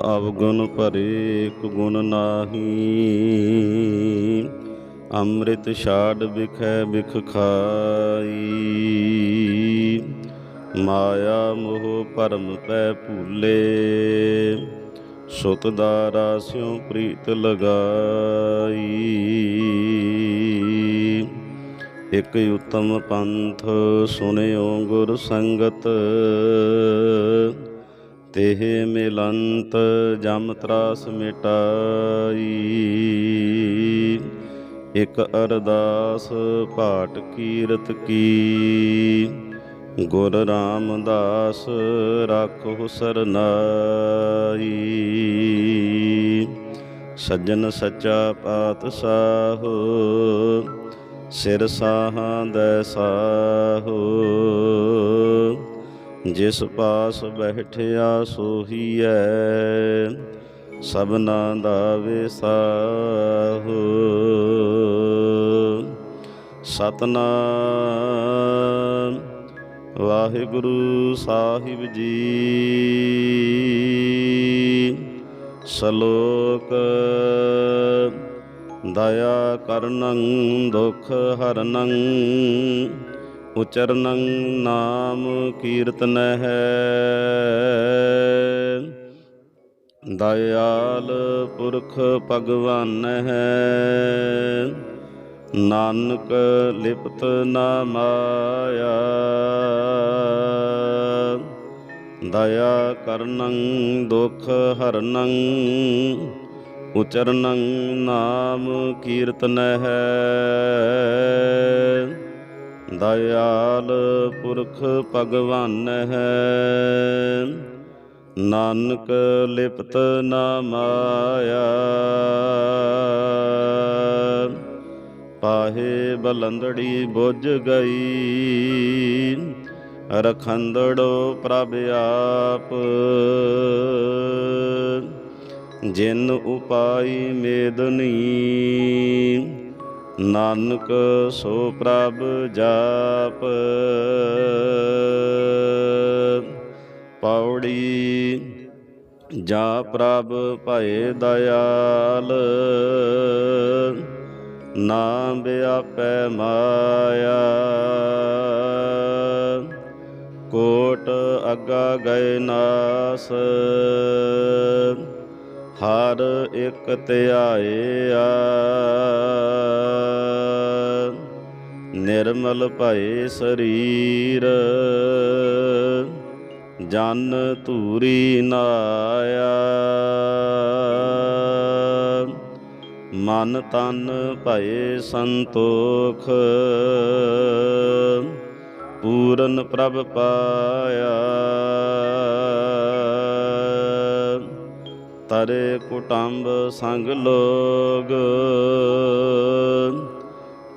ਅਵਗੁਣ ਭਰੇ ਇੱਕ ਗੁਣ ਨਾਹੀ। ਅੰਮ੍ਰਿਤ ਛਾੜ ਬਿਖੈ ਵਿਖ ਖਾਈ। ਮਾਇਆ ਮੋਹ ਭਰਮ ਪੈ ਭੂਲੇ। ਸੁਤ ਦਾਰਾ ਸਿਉ ਪ੍ਰੀਤ ਲਗਾਈ। ਇਕ ਉਤਮ ਪੰਥ ਸੁਨਿਓ ਗੁਰ ਸੰਗਤ। ਤੇਹ ਮਿਲੰਤ ਜਮ ਤਰਾਸ ਮਿਟਾਈ। ਇਕ ਅਰਦਾਸ ਪਾਟ ਕੀਰਤ ਕੀ। ਗੁਰ ਰਾਮਦਾਸ ਰਾਖੋ ਸਰਨਾਈ ਸੱਜਣ ਸੱਚਾ ਪਾਤਸ਼ਾਹ, ਸਿਰ ਸਾਹਾਂ ਦੈ ਸਾਹੋ। ਜਿਸ ਪਾਸ ਬੈਠਿਆ ਸੋਹੀਐ, ਸਭਨਾ ਦਾ ਵਿਸਾਹੋ। ਸਤਨਾਮ ਵਾਹਿਗੁਰੂ ਸਾਹਿਬ ਜੀ, ਸ਼ਲੋਕ ਦਇਆ ਕਰਨੰ, ਦੁਖ ਹਰਨੰ। ਉਚਰਨੰ ਨਾਮ ਕੀਰਤਨ ਹੈ। ਦਇਆਲ ਪੁਰਖ ਭਗਵਾਨ ਹੈ। ਨਾਨਕ ਲਿਪਤ ਨਾ ਮਾਇਆ। ਦਇਆ ਕਰਨੰ ਦੁਖ ਹਰਨੰ। ਉਚਰਨੰ ਨਾਮ ਕੀਰਤਨ ਹੈ। ਦਇਆਲ ਪੁਰਖ ਭਗਵਾਨ ਹੈ। ਨਾਨਕ ਲਿਪਤ ਨਾ ਮਾਇਆ। ਪਾਹੇ ਬਲੰਦੜੀ ਬੁੱਝ ਗਈ। ਰਖੰਦੜੋ ਪ੍ਰਭ ਆਪ। ਜਿਨ ਉਪਾਈ ਮੇਦਨੀ ਨਾਨਕ ਸੋ ਪ੍ਰਭ ਜਾਪ। ਪੌੜੀ ਜਾ ਪ੍ਰਭ ਭਏ ਦਇਆਲ। ਨਾਮ ਵਿਆਪੈ ਮਾਇਆ। ਕੋਟ ਅਗਾ ਗਏ ਨਾਸ। ਹਰ ਇੱਕ ਧਿਆਇਆ ਨਿਰਮਲ ਭਏ ਸਰੀਰ, ਜਨ ਧੂਰੀ ਨਾਇਆ। ਮਨ ਤਨ ਭਏ ਸੰਤੋਖ, ਪੂਰਨ ਪ੍ਰਭ ਪਾਇਆ। ਤਰੇ ਕੁਟੰਬ ਸੰਗ ਲੋਗ